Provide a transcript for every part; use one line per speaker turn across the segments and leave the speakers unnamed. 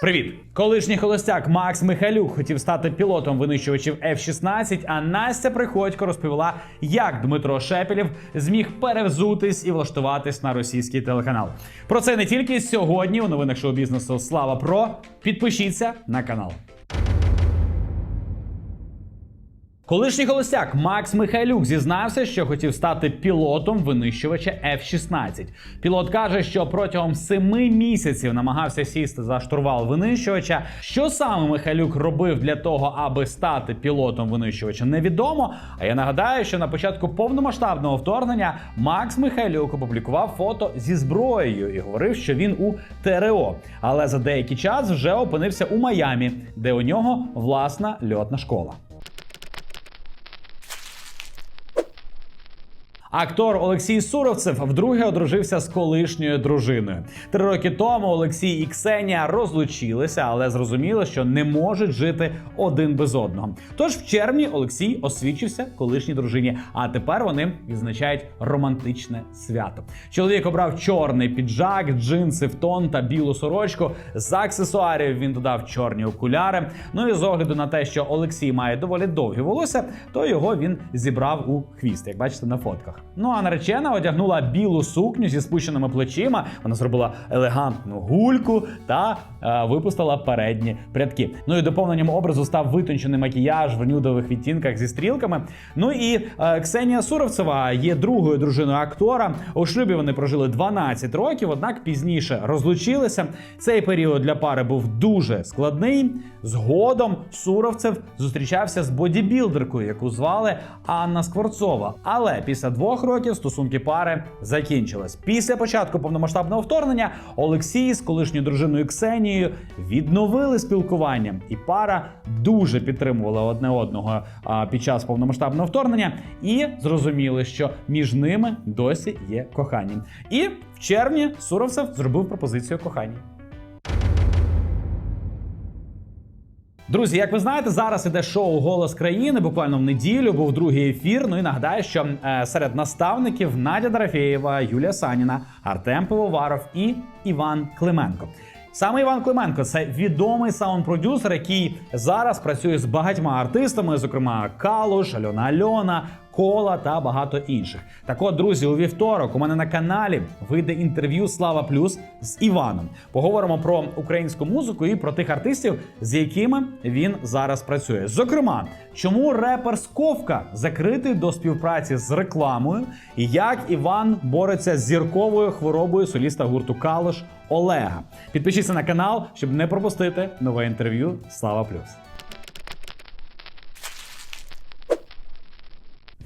Привіт! Колишній холостяк Макс Михайлюк хотів стати пілотом винищувачів F-16, а Настя Приходько розповіла, як Дмитро Шепелєв зміг перевзутись і влаштуватись на російський телеканал. Про це не тільки сьогодні у новинах шоу-бізнесу Слава Про. Підпишіться на канал. Колишній холостяк Макс Михайлюк зізнався, що хотів стати пілотом винищувача F-16. Пілот каже, що протягом семи місяців намагався сісти за штурвал винищувача. Що саме Михайлюк робив для того, аби стати пілотом винищувача, невідомо. А я нагадаю, що на початку повномасштабного вторгнення Макс Михайлюк опублікував фото зі зброєю і говорив, що він у ТРО. Але за деякий час вже опинився у Майамі, де у нього власна льотна школа. Актор Олексій Суровцев вдруге одружився з колишньою дружиною. Три роки тому Олексій і Ксенія розлучилися, але зрозуміли, що не можуть жити один без одного. Тож в червні Олексій освічився колишній дружині, а тепер вони відзначають романтичне свято. Чоловік обрав чорний піджак, джинси в тон та білу сорочку. З аксесуарів він додав чорні окуляри. Ну і з огляду на те, що Олексій має доволі довгі волосся, то його він зібрав у хвіст, як бачите на фотках. Ну а наречена одягнула білу сукню зі спущеними плечима. Вона зробила елегантну гульку та випустила передні прядки. Ну і доповненням образу став витончений макіяж в нюдових відтінках зі стрілками. Ну і е, Ксенія Суровцева є другою дружиною актора. У шлюбі вони прожили 12 років, однак пізніше розлучилися. Цей період для пари був дуже складний. Згодом Суровцев зустрічався з бодібілдеркою, яку звали Анна Скворцова. Але після двох років стосунки пари закінчились. Після початку повномасштабного вторгнення Олексій з колишньою дружиною Ксенією відновили спілкування, і пара дуже підтримувала одне одного під час повномасштабного вторгнення і зрозуміли, що між ними досі є кохання. І в червні Суровцев зробив пропозицію кохання. Друзі, як ви знаєте, зараз іде шоу Голос країни. Буквально в неділю був другий ефір. Ну і нагадаю, що е, серед наставників Надя Дорофєєва, Юлія Саніна, Артем Пивоваров і Іван Клименко. Саме Іван Клименко це відомий саунд-продюсер, який зараз працює з багатьма артистами, зокрема Калуш, Альона Альона. Кола та багато інших. Так от, друзі, у вівторок у мене на каналі вийде інтерв'ю Слава Плюс з Іваном. Поговоримо про українську музику і про тих артистів, з якими він зараз працює. Зокрема, чому репер Сковка закритий до співпраці з рекламою, і як Іван бореться з зірковою хворобою соліста гурту Калош Олега. Підпишіться на канал, щоб не пропустити нове інтерв'ю. Слава Плюс.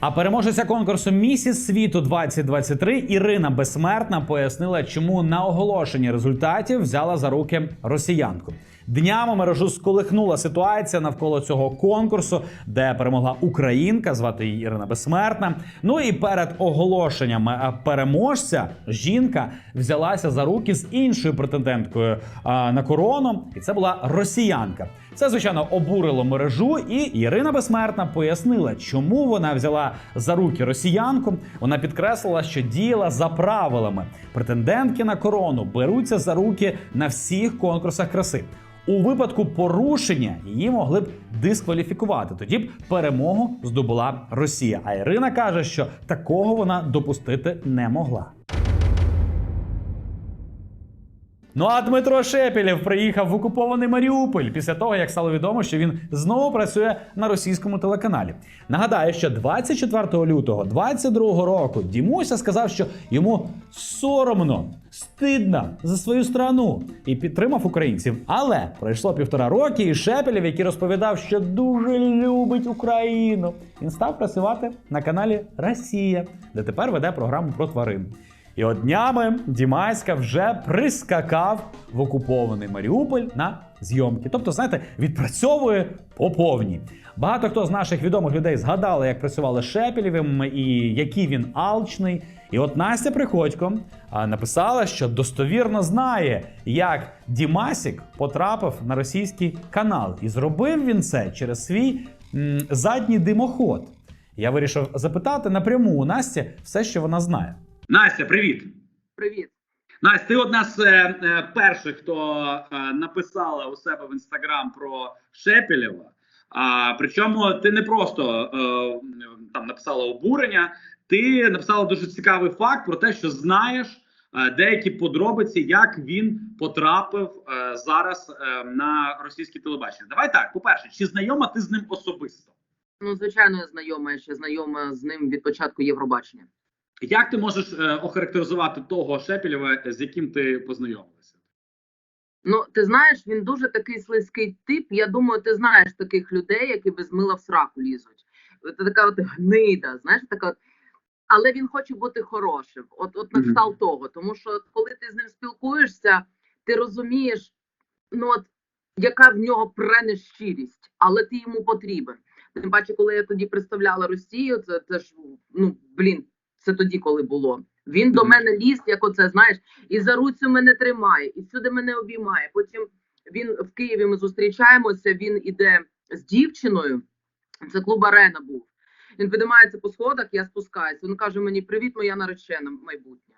А переможеця конкурсу Місіс світу 2023 Ірина Безсмертна пояснила, чому на оголошенні результатів взяла за руки росіянку. Днями мережу сколихнула ситуація навколо цього конкурсу, де перемогла українка, звати її Ірина Безсмертна. Ну і перед оголошенням е, переможця жінка взялася за руки з іншою претенденткою на корону, і це була росіянка. Це звичайно обурило мережу, і Ірина Безсмертна пояснила, чому вона взяла за руки росіянку. Вона підкреслила, що діяла за правилами. Претендентки на корону беруться за руки на всіх конкурсах краси. У випадку порушення її могли б дискваліфікувати. Тоді б перемогу здобула Росія. А Ірина каже, що такого вона допустити не могла. Ну а Дмитро Шепелєв приїхав в окупований Маріуполь після того, як стало відомо, що він знову працює на російському телеканалі. Нагадаю, що 24 лютого 22 року Дімуся сказав, що йому соромно, стидно за свою страну і підтримав українців. Але пройшло півтора роки, і Шепелєв, який розповідав, що дуже любить Україну, він став працювати на каналі Росія, де тепер веде програму про тварин. І от днями Дімайська вже прискакав в окупований Маріуполь на зйомки. Тобто, знаєте, відпрацьовує по повній. Багато хто з наших відомих людей згадали, як працювали Шепелєвим і який він алчний. І от Настя Приходько написала, що достовірно знає, як Дімасік потрапив на російський канал. І зробив він це через свій м, задній димоход. Я вирішив запитати напряму у Насті все, що вона знає. Настя, привіт!
Привіт.
Настя, ти одна з е, е, перших, хто е, написала у себе в інстаграм про Шепелєва. А причому ти не просто е, там написала обурення, ти написала дуже цікавий факт про те, що знаєш е, деякі подробиці, як він потрапив е, зараз е, на російське телебачення. Давай так, по-перше, чи знайома ти з ним особисто?
Ну, звичайно, я знайома, я ще знайома з ним від початку Євробачення.
Як ти можеш е, охарактеризувати того Шепелєва, з яким ти познайомилася?
Ну, ти знаєш, він дуже такий слизький тип. Я думаю, ти знаєш таких людей, які без мила в сраку лізуть. Це така от гнида, знаєш, така. От... Але він хоче бути хорошим. От, от на кшталт того. Тому що от коли ти з ним спілкуєшся, ти розумієш, ну от яка в нього пренещирість, але ти йому потрібен. Тим паче, коли я тоді представляла Росію, це, це ж ну блін, це тоді, коли було. Він до мене ліз, як оце, знаєш, і за руцю мене тримає, і всюди мене обіймає. Потім він в Києві ми зустрічаємося. Він іде з дівчиною. Це клуб Арена був. Він піднімається по сходах, я спускаюся. Він каже мені: Привіт, моя наречена майбутня.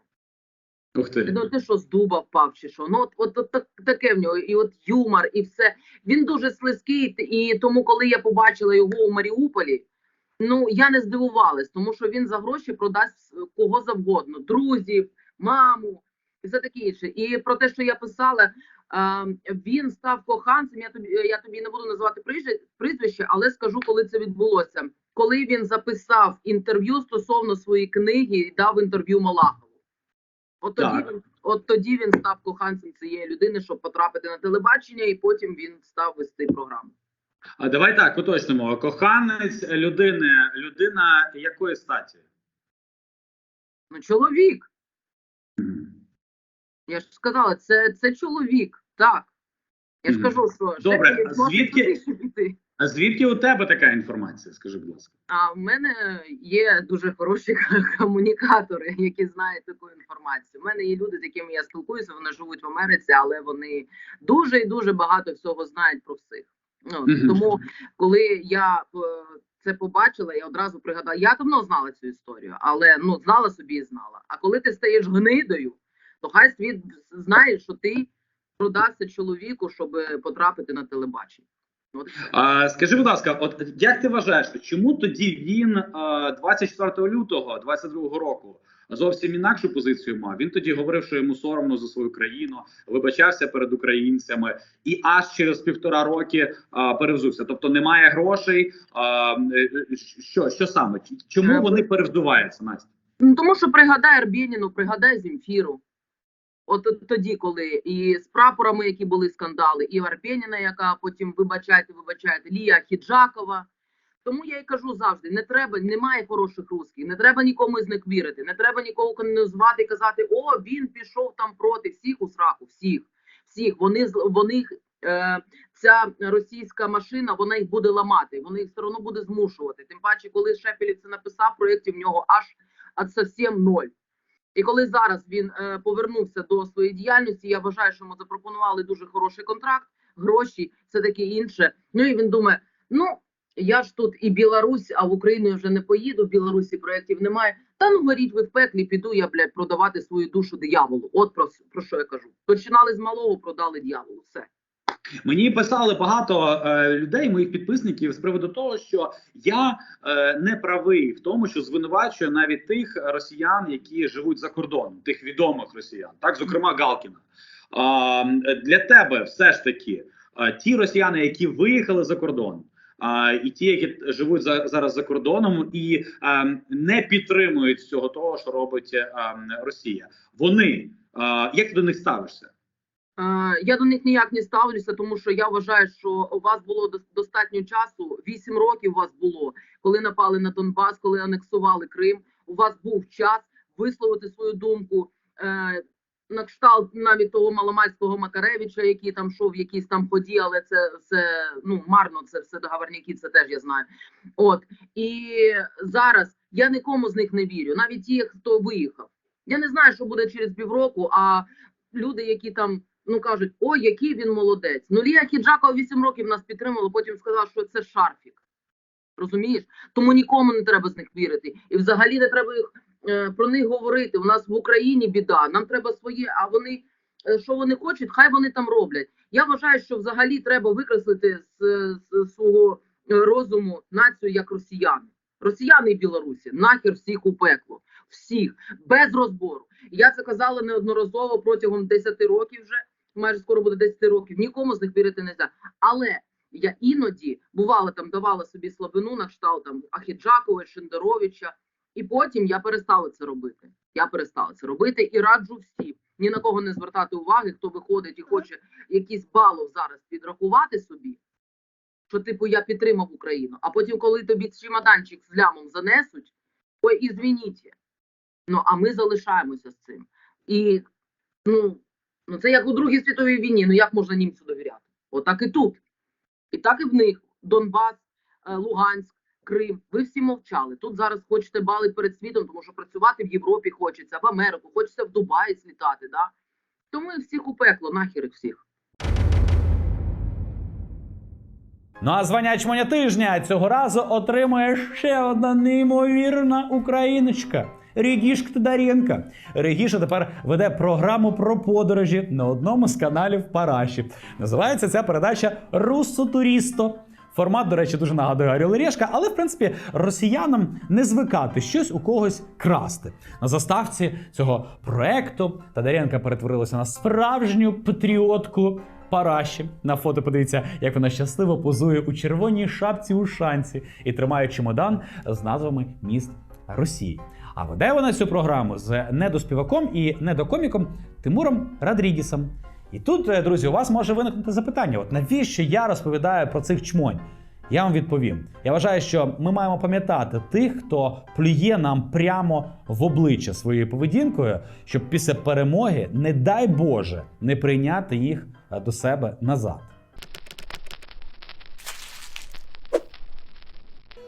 Ух ти.
Ну ти що з дуба впав чи що? Ну от, от, от так, таке в нього, і от юмор, і все. Він дуже слизький, і тому, коли я побачила його у Маріуполі, ну я не здивувалась, тому що він за гроші продасть кого завгодно: друзів, маму і все таке інше. І про те, що я писала, е, він став коханцем. Я тобі я тобі не буду називати прізвище- прізвище, але скажу, коли це відбулося. Коли він записав інтерв'ю стосовно своєї книги і дав інтерв'ю Малахову. От тоді,
Так.
він, от тоді він став коханцем цієї людини, щоб потрапити на телебачення, і потім він став вести програму.
А давай так уточнимо. Коханець людини, людина якої статі?
Ну, чоловік. Я ж сказала, це, це чоловік. Так. Я ж кажу, що
Добре,
Шепелєв
а
може
звідки-
туди ще піти.
А звідки у тебе така інформація? Скажи, будь ласка.
А в мене є дуже хороші комунікатори, які знають таку інформацію. У мене є люди, з якими я спілкуюся, вони живуть в Америці, але вони дуже і дуже багато всього знають про всіх. Ну. Тому, коли я е, це побачила, я одразу пригадала. Я давно знала цю історію, але ну знала собі і знала. А коли ти стаєш гнидою, то хай світ знає, що ти продався чоловіку, щоб потрапити на телебачення. От.
А, скажи, будь ласка, от як ти вважаєш, чому тоді він а, 24 лютого 22 року зовсім інакшу позицію мав? Він тоді говорив, що йому соромно за свою країну, вибачався перед українцями, і аж через півтора роки а, перевзувся. Тобто немає грошей. А, е, що, що саме? Чому
Е,
вони перевздуваються, Настя?
Ну, тому що пригадай Арбєніну, пригадай Земфіру. От тоді, коли і з прапорами, які були скандали, і Арбєніна, яка потім вибачайте, вибачайте, Лія Хіджакова. Тому я й кажу завжди: не треба, немає хороших русських, не треба нікому з них вірити, не треба нікого канонізувати і казати, о, він пішов там проти всіх у сраку, всіх, всіх. Вони вони е, ця російська машина, вона їх буде ламати, вона їх все одно буде змушувати. Тим паче, коли Шепелів це написав, проєктів в нього аж от зовсім ноль. І коли зараз він е, повернувся до своєї діяльності, я вважаю, що йому запропонували дуже хороший контракт, гроші, все таке інше. Ну і він думає: ну я ж тут і Білорусь, а в Україну вже не поїду. В Білорусі проєктів немає. Та ну горіть ви в пеклі, піду я блядь, продавати свою душу дияволу. От про, про що я кажу. Починали з малого, продали дияволу. Все.
Мені писали багато е, людей, моїх підписників, з приводу того, що я е, не правий в тому, що звинувачую навіть тих росіян, які живуть за кордоном, тих відомих росіян, так зокрема Галкіна. А, для тебе все ж таки е, ті росіяни, які виїхали за кордон. І ті, які живуть за, зараз за кордоном і е, не підтримують всього того, що робить е, Росія. Вони е, як ти до них ставишся?
Е, Я до них ніяк не ставлюся, тому що я вважаю, що у вас було дос- достатньо часу. Вісім років у вас було, коли напали на Донбас, коли анексували Крим. У вас був час висловити свою думку. На кшталт навіть того Маломальського Макаревича, який там йшов в якійсь там ході, але це це ну марно. Це все договорняки, це теж я знаю. От і зараз я нікому з них не вірю, навіть ті, хто виїхав. Я не знаю, що буде через півроку. А люди, які там ну кажуть, ой, який він молодець. Ну Лія Хіджакова 8 років нас підтримала, потім сказала, що це шарфік. Розумієш? Тому нікому не треба з них вірити. І взагалі не треба їх про них говорити. У нас в Україні біда, нам треба своє, а вони е, що вони хочуть, хай вони там роблять. Я вважаю, що взагалі треба викреслити з, з свого е, розуму націю як росіяни. Росіяни і білорусі, нахер всіх у пекло, всіх без розбору. Я це казала неодноразово протягом 10 років вже, майже скоро буде 10 років. Нікому з них вірити не можна. Але я іноді бувало там давала собі слабину на кшталт там Ахіджакова, Шендеровича, і потім я перестала це робити. Я перестала це робити і раджу всім ні на кого не звертати уваги, хто виходить і хоче якийсь балов зараз підрахувати собі. Що, типу, я підтримав Україну, а потім, коли тобі чемоданчик з лямом занесуть, ой, і звініть. Ну, а ми залишаємося з цим. І ну, ну це як у Другій світовій війні. Ну як можна німцю довіряти? Отак і тут. І так і в них Донбас, е, Луганськ, Крим. Ви всі мовчали. Тут зараз хочете бали перед світом, тому що працювати в Європі хочеться, в Америку, хочеться в Дубаї слітати. Да? Тому всіх у пекло, нахер всіх.
Ну а звання чмоня тижня цього разу отримує ще одна неймовірна україночка. Регішка Тодоренко. Регіша тепер веде програму про подорожі на одному з каналів Параші. Називається ця передача Руссо Турісто. Формат, до речі, дуже нагадує Орел і Решка, але в принципі росіянам не звикати щось у когось красти. На заставці цього проекту Тодоренко перетворилася на справжню патріотку Параші. На фото подивіться, як вона щасливо позує у червоній шапці у шанці і тримає чемодан з назвами міст Росії. А веде вона цю програму з недоспіваком і недокоміком Тимуром Радрігісом. І тут, е, друзі, у вас може виникнути запитання: от навіщо я розповідаю про цих чмонь? Я вам відповім. Я вважаю, що ми маємо пам'ятати тих, хто плює нам прямо в обличчя своєю поведінкою, щоб після перемоги, не дай Боже, не прийняти їх е, до себе назад.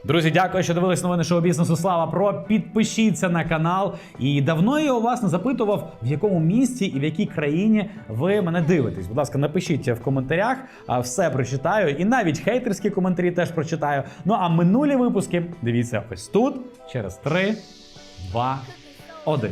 Друзі, дякую, що дивились новини шоу бізнесу. Слава Про. Підпишіться на канал. І давно я у вас не запитував, в якому місті і в якій країні ви мене дивитесь. Будь ласка, напишіть в коментарях, все прочитаю. І навіть хейтерські коментарі теж прочитаю. Ну а минулі випуски дивіться ось тут через 3, 2, 1.